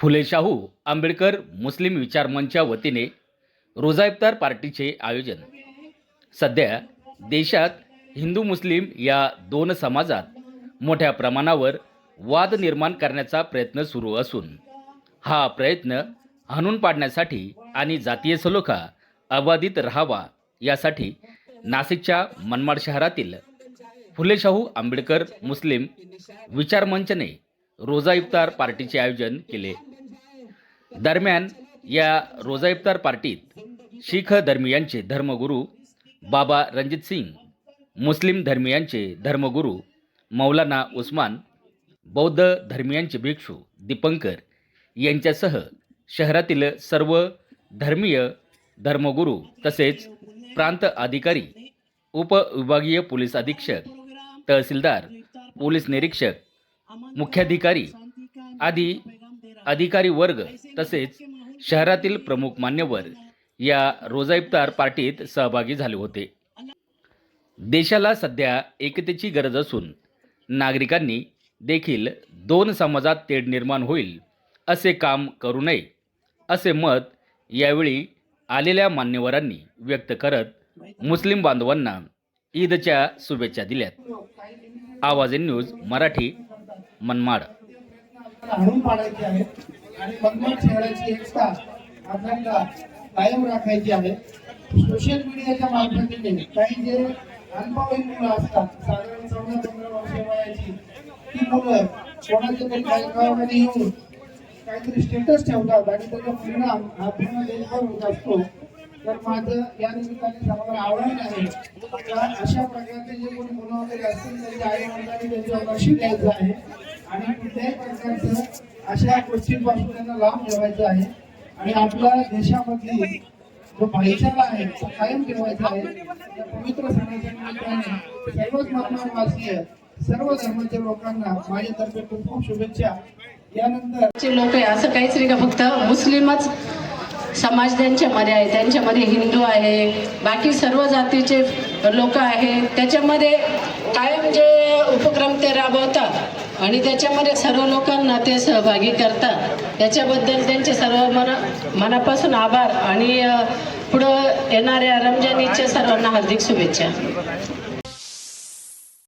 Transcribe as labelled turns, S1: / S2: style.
S1: फुले शाहू आंबेडकर मुस्लिम विचार मंचच्या वतीने रोजा इफ्तार पार्टीचे आयोजन. सध्या देशात हिंदू मुस्लिम या दोन समाजात मोठ्या प्रमाणावर वाद निर्माण करण्याचा प्रयत्न सुरू असून हा प्रयत्न हाणून पाडण्यासाठी आणि जातीय सलोखा अबाधित राहावा यासाठी नाशिकच्या मनमाड शहरातील फुलेशाहू आंबेडकर मुस्लिम विचार मंचने रोजा इफ्तार पार्टीचे आयोजन केले. दरम्यान या रोजा इफ्तार पार्टीत शीख धर्मियांचे धर्मगुरू बाबा रणजित सिंग मुस्लिम धर्मियांचे धर्मगुरू मौलाना उस्मान बौद्ध धर्मियांचे भिक्षू दीपंकर यांच्यासह शहरातील सर्व धर्मीय धर्मगुरू तसेच प्रांत अधिकारी उपविभागीय पोलीस अधीक्षक तहसीलदार पोलीस निरीक्षक मुख्याधिकारी आदी अधिकारी वर्ग तसेच शहरातील प्रमुख मान्यवर या रोजा इफ्तार पार्टीत सहभागी झाले होते. देशाला सध्या एकतेची गरज असून नागरिकांनी देखील दोन समाजात तेढ निर्माण होईल असे काम करू नये असे मत यावेळी आलेल्या मान्यवरांनी व्यक्त करत मुस्लिम बांधवांना ईदच्या शुभेच्छा दिल्यात. आवाज न्यूज मराठी मनमाड.
S2: हाणून पाडायची आहे. आणि मनमाड शहराची एकता आपल्याला कायम राखायची आहे. सोशल मीडियाच्या मार्फतीने काही जे अल्पवयीन मुलं असतात साधारण चौदा पंधरा वर्ष वयाची ती मुलं कोणाच्या तरी कार्यक्रमामध्ये येऊन काहीतरी स्टेटस ठेवतात आणि त्याचा परिणाम हा पूर्ण देशभर होत असतो. तर माझं या निमित्ताने सर्वांना आव्हान आहे अशा प्रकारचे जे कोणी मुलं वगैरे असतील त्यांच्या आई वडिलांनी त्यांच्यावर लक्ष द्यायचं आहे. कोणत्याही प्रकारचं अशा गोष्टींपासून त्यांना लांब ठेवायचं आहे. आणि आपल्या देशामधली जो भाईचारा आहे तो कायम ठेवायचा आहे या पवित्र सणाच्या निमित्ताने सर्वच मानववासीय सर्व धर्माच्या लोकांना माझ्यातर्फे खूप खूप शुभेच्छा. यानंतर
S3: लोक आहे असं काहीच नाही का फक्त मुस्लिमच समाज त्यांच्यामध्ये आहे. त्यांच्यामध्ये हिंदू आहे बाकी सर्व जातीचे लोक आहेत त्याच्यामध्ये कायम जे उपक्रम ते राबवतात आणि त्याच्यामध्ये सर्व लोकांना ते सहभागी करतात. त्याच्याबद्दल त्यांचे सर्व मना मनापासून आभार आणि पुढं येणाऱ्या रमजानीच्या सर्वांना हार्दिक शुभेच्छा.